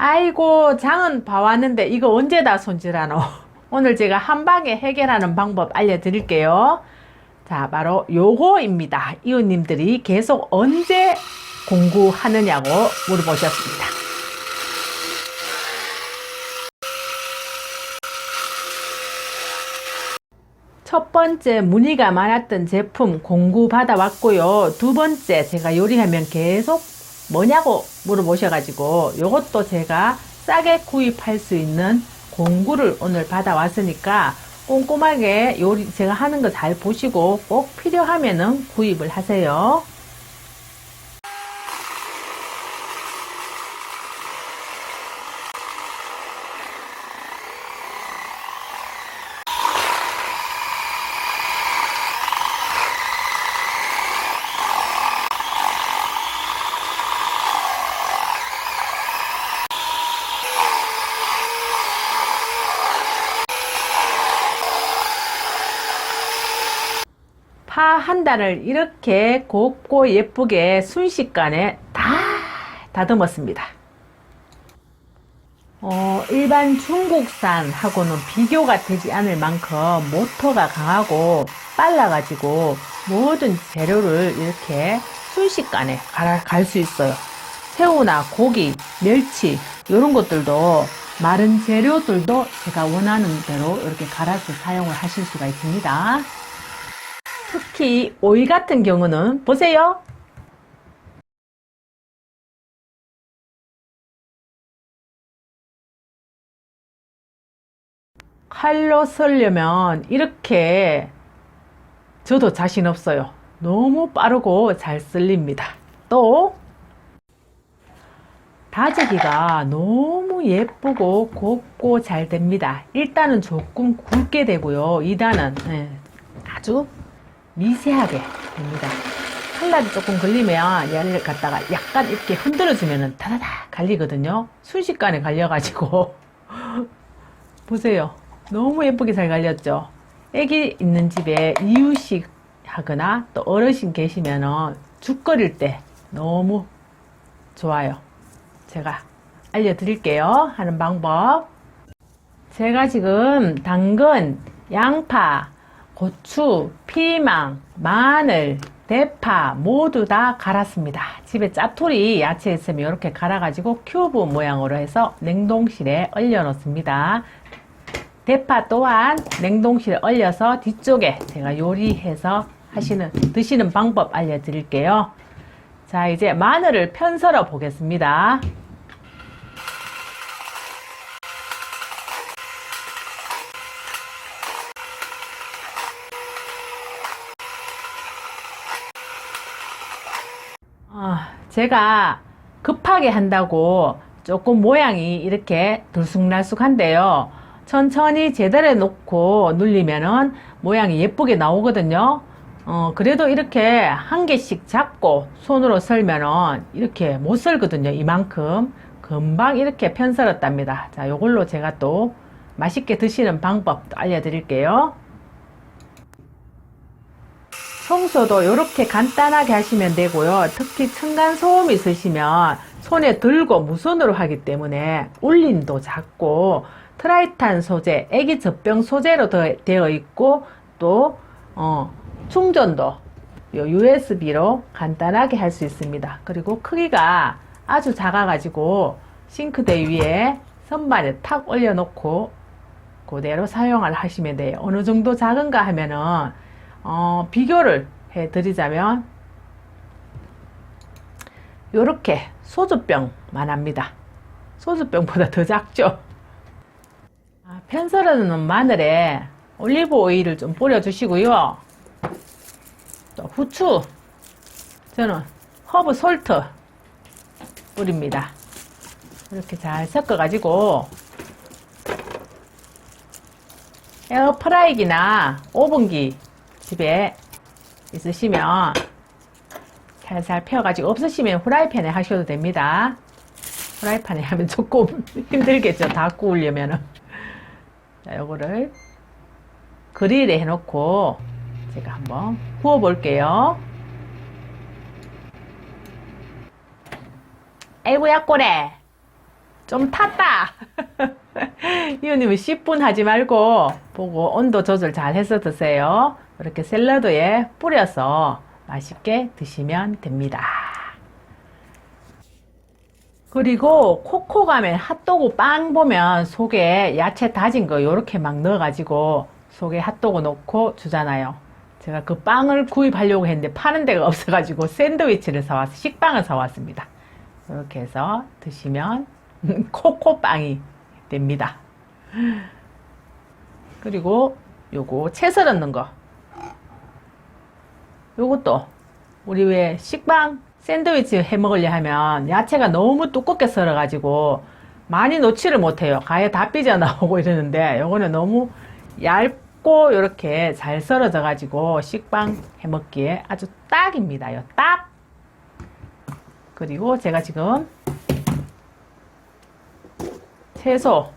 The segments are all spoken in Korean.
아이고, 장은 봐왔는데 이거 언제 다 손질하노? 오늘 제가 한 방에 해결하는 방법 알려드릴게요. 자, 바로 요거입니다. 이웃님들이 계속 언제 공구하느냐고 물어보셨습니다. 첫 번째 문의가 많았던 제품 공구 받아왔고요. 두 번째 제가 요리하면 계속 뭐냐고 물어보셔가지고 요것도 제가 싸게 구입할 수 있는 공구를 오늘 받아왔으니까 꼼꼼하게 요리 제가 하는 거 잘 보시고 꼭 필요하면은 구입을 하세요. 파 한 단을 이렇게 곱고 예쁘게 순식간에 다 다듬었습니다. 어, 일반 중국산하고는 비교가 되지 않을 만큼 모터가 강하고 빨라가지고 모든 재료를 이렇게 순식간에 갈 수 있어요. 새우나 고기, 멸치 이런 것들도 마른 재료들도 제가 원하는 대로 이렇게 갈아서 사용을 하실 수가 있습니다. 특히 오이 같은 경우는 보세요. 칼로 썰려면 이렇게 저도 자신 없어요. 너무 빠르고 잘 썰립니다. 또 다지기가 너무 예쁘고 곱고 잘 됩니다. 1단은 조금 굵게 되고요. 2단은 예, 아주 미세하게 됩니다. 칼날이 조금 걸리면 얘를 갖다가 약간 이렇게 흔들어주면 다다다 갈리거든요. 순식간에 갈려가지고 보세요. 너무 예쁘게 잘 갈렸죠. 애기 있는 집에 이유식 하거나 또 어르신 계시면은 죽 끓일 때 너무 좋아요. 제가 알려드릴게요. 하는 방법. 제가 지금 당근, 양파, 고추, 피망, 마늘, 대파 모두 다 갈았습니다. 집에 짜투리 야채 있으면 이렇게 갈아가지고 큐브 모양으로 해서 냉동실에 얼려 놓습니다. 대파 또한 냉동실에 얼려서 뒤쪽에 제가 요리해서 하시는 드시는 방법 알려드릴게요. 자 이제 마늘을 편썰어 보겠습니다. 아, 제가 급하게 한다고 조금 모양이 이렇게 들쑥날쑥한데요. 천천히 제대로 놓고 눌리면은 모양이 예쁘게 나오거든요. 어, 그래도 이렇게 한 개씩 잡고 손으로 썰면은 이렇게 못 썰거든요. 이만큼. 금방 이렇게 편썰었답니다. 자, 요걸로 제가 또 맛있게 드시는 방법 알려드릴게요. 청소도 이렇게 간단하게 하시면 되고요. 특히 층간소음 있으시면 손에 들고 무선으로 하기 때문에 울림도 작고 트라이탄 소재, 애기 젖병 소재로 되어 있고 또 어, 충전도 요 USB로 간단하게 할 수 있습니다. 그리고 크기가 아주 작아가지고 싱크대 위에 선반에 탁 올려놓고 그대로 사용을 하시면 돼요. 어느 정도 작은가 하면은 어, 비교를 해 드리자면 요렇게 소주병만 합니다. 소주병보다 더 작죠? 아, 편썰어놓은 마늘에 올리브 오일을 좀 뿌려주시고요. 또 후추, 저는 허브 솔트 뿌립니다. 이렇게 잘 섞어가지고 에어프라이기나 오븐기 집에 있으시면 살살 펴가지고 없으시면 후라이팬에 하셔도 됩니다. 후라이팬에 하면 조금 힘들겠죠. 다 구우려면은. 자, 요거를 그릴에 해놓고 제가 한번 구워 볼게요. 아이고야 꼬래. 좀 탔다. 이웃님은 10분 하지 말고 보고 온도 조절 잘 해서 드세요. 이렇게 샐러드에 뿌려서 맛있게 드시면 됩니다. 그리고 코코 가면 핫도그 빵 보면 속에 야채 다진 거 요렇게 막 넣어가지고 속에 핫도그 넣고 주잖아요. 제가 그 빵을 구입하려고 했는데 파는 데가 없어가지고 샌드위치를 사왔, 식빵을 사왔습니다. 이렇게 해서 드시면 코코빵이 됩니다. 그리고 요거 채 썰었는 거. 요것도 우리 왜 식빵 샌드위치 해 먹으려 하면 야채가 너무 두껍게 썰어 가지고 많이 놓지를 못해요. 가에 다 삐져나오고 이러는데 요거는 너무 얇고 이렇게 잘 썰어져 가지고 식빵 해 먹기에 아주 딱입니다. 요 딱. 그리고 제가 지금 채소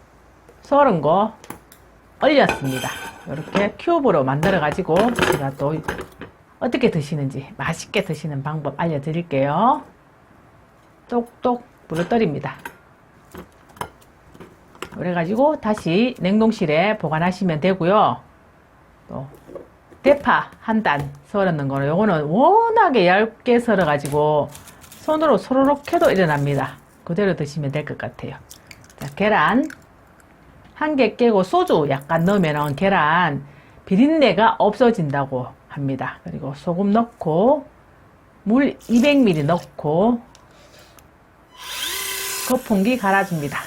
썰은 거 얼렸습니다. 이렇게 큐브로 만들어 가지고 제가 또 어떻게 드시는지 맛있게 드시는 방법 알려드릴게요. 똑똑 부러뜨립니다. 그래가지고 다시 냉동실에 보관하시면 되고요. 또 대파 한 단 썰었는 거는 요거는 워낙에 얇게 썰어가지고 손으로 소로록 해도 일어납니다. 그대로 드시면 될 것 같아요. 자, 계란 한 개 깨고 소주 약간 넣으면 계란 비린내가 없어진다고 합니다. 그리고 소금 넣고 물 200ml 넣고 거품기 갈아줍니다.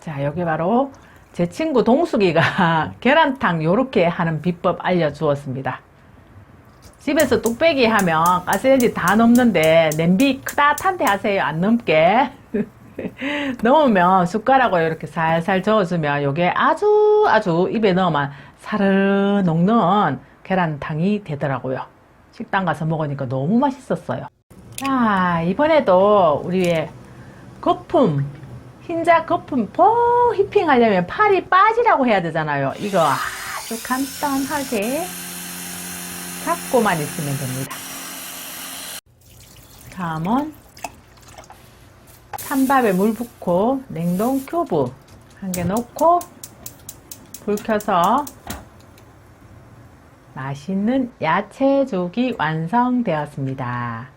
자, 여기 바로 제 친구 동숙이가 계란탕 요렇게 하는 비법 알려주었습니다. 집에서 뚝배기 하면 가스레인지 다 넘는데 냄비 크다 탄데 하세요. 안 넘게. 넣으면 숟가락으로 이렇게 살살 저어주면 요게 아주 아주 입에 넣으면 사르르 녹는 계란탕이 되더라고요. 식당 가서 먹으니까 너무 맛있었어요. 자, 이번에도 우리의 거품, 흰자 거품 보 휘핑 하려면 팔이 빠지라고 해야 되잖아요. 이거 아주 간단하게 잡고만 있으면 됩니다. 다음은 찬밥에 물 붓고 냉동 큐브 한 개 넣고 불 켜서 맛있는 야채죽이 완성되었습니다.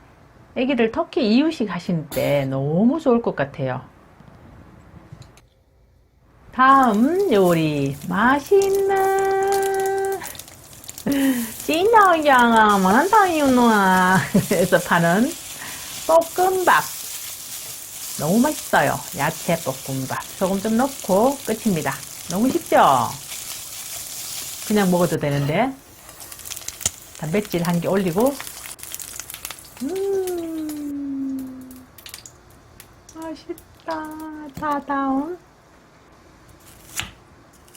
애기들 터키 이유식 하실 때 너무 좋을 것 같아요. 다음 요리 맛있는 진영양아 만한탕이누아에서 파는 볶음밥 너무 맛있어요. 야채 볶음밥. 소금 좀 넣고 끝입니다. 너무 쉽죠? 그냥 먹어도 되는데. 단백질 한 개 올리고. 음 맛있다. 자 다음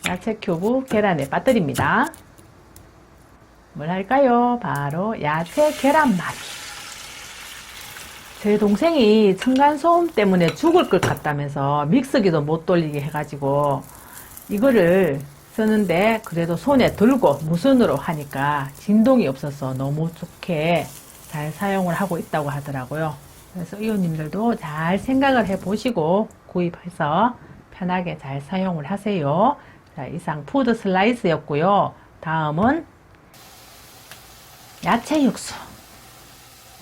야채 큐브 계란에 빠뜨립니다. 뭘 할까요? 바로 야채 계란말이. 제 동생이 층간소음 때문에 죽을 것 같다면서 믹서기도 못 돌리게 해가지고 이거를 쓰는데 그래도 손에 들고 무선으로 하니까 진동이 없어서 너무 좋게 잘 사용을 하고 있다고 하더라고요. 그래서 이웃님들도 잘 생각을 해 보시고 구입해서 편하게 잘 사용을 하세요. 자, 이상 푸드 슬라이스였고요. 다음은 야채 육수.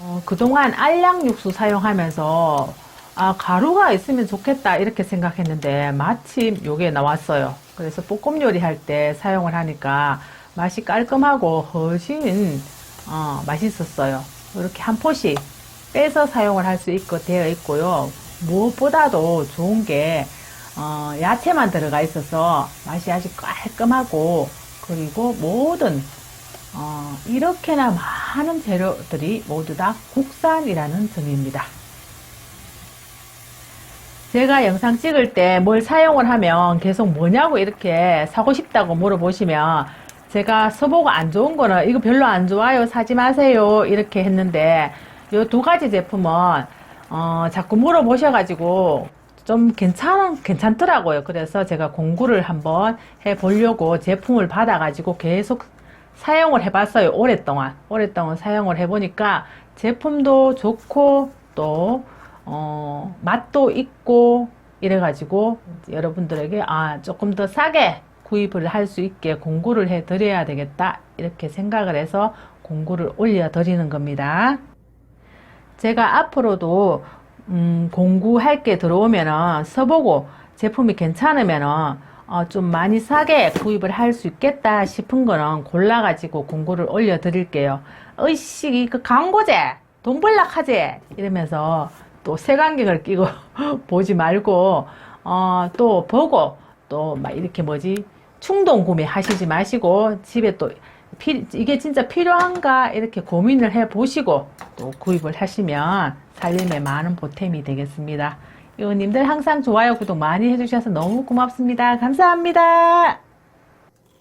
어, 그동안 알약 육수 사용하면서 아, 가루가 있으면 좋겠다 이렇게 생각했는데 마침 요게 나왔어요. 그래서 볶음 요리 할 때 사용을 하니까 맛이 깔끔하고 훨씬 어, 맛있었어요. 이렇게 한 포씩 빼서 사용을 할 수 있고 되어 있고요. 무엇보다도 좋은 게 어, 야채만 들어가 있어서 맛이 아주 깔끔하고 그리고 모든 어, 이렇게나 많은 재료들이 모두 다 국산이라는 점입니다. 제가 영상 찍을 때 뭘 사용을 하면 계속 뭐냐고 이렇게 사고 싶다고 물어보시면 제가 써보고 안 좋은 거는 이거 별로 안 좋아요 사지 마세요 이렇게 했는데 이 두 가지 제품은 어, 자꾸 물어보셔 가지고 좀 괜찮, 괜찮더라고요. 그래서 제가 공구를 한번 해 보려고 제품을 받아 가지고 계속 사용을 해봤어요. 오랫동안. 오랫동안 사용을 해보니까 제품도 좋고 또, 어, 맛도 있고 이래가지고 여러분들에게 아, 조금 더 싸게 구입을 할 수 있게 공구를 해 드려야 되겠다. 이렇게 생각을 해서 공구를 올려 드리는 겁니다. 제가 앞으로도 음, 공구할 게 들어오면은 써보고 제품이 괜찮으면은 어, 좀 많이 싸게 구입을 할 수 있겠다 싶은 거는 골라가지고 공구를 올려 드릴게요. 으이씨, 그 광고제! 돈 벌락하지! 이러면서 또 색안경을 끼고 보지 말고, 어, 또 보고, 또 막 이렇게 뭐지, 충동 구매 하시지 마시고, 집에 또 피- 이게 진짜 필요한가 이렇게 고민을 해 보시고 또 구입을 하시면 살림에 많은 보탬이 되겠습니다. 이웃님들 항상 좋아요, 구독 많이 해주셔서 너무 고맙습니다. 감사합니다.